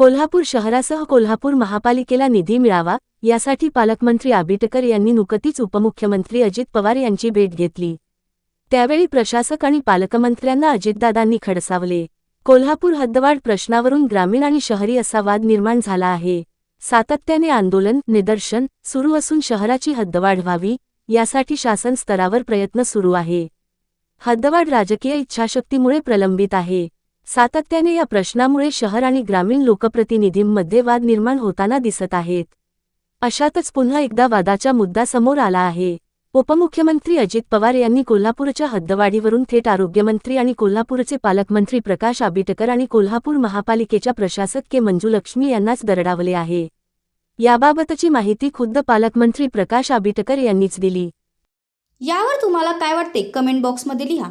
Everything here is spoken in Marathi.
कोल्हापूर शहरासह कोल्हापूर महापालिकेला निधी मिळावा यासाठी पालकमंत्री आबिटकर यांनी नुकतीच उपमुख्यमंत्री अजित पवार यांची भेट घेतली. त्यावेळी प्रशासक आणि पालकमंत्र्यांना अजितदादांनी खडसावले. कोल्हापूर हद्दवाढ प्रश्नावरून ग्रामीण आणि शहरी असा वाद निर्माण झाला आहे. सातत्याने आंदोलन निदर्शन सुरू असून शहराची हद्दवाढ व्हावी यासाठी शासन स्तरावर प्रयत्न सुरू आहे. हद्दवाढ राजकीय इच्छाशक्तीमुळे प्रलंबित आहे. सातत्याने या प्रश्नामुळे शहर आणि ग्रामीण लोकप्रतिनिधींमध्ये वाद निर्माण होताना दिसत आहेत. अशातच पुन्हा एकदा वादाचा मुद्दा समोर आला आहे. उपमुख्यमंत्री अजित पवार यांनी कोल्हापूरच्या हद्दवाढीवरून थेट आरोग्यमंत्री आणि कोल्हापूरचे पालकमंत्री प्रकाश आबिटकर आणि कोल्हापूर महापालिकेच्या प्रशासक के मंजुलक्ष्मी यांनाच दरडावले आहे. याबाबतची माहिती खुद्द पालकमंत्री प्रकाश आबिटकर यांनीच दिली. यावर तुम्हाला काय वाटते? कमेंट बॉक्समध्ये लिहा.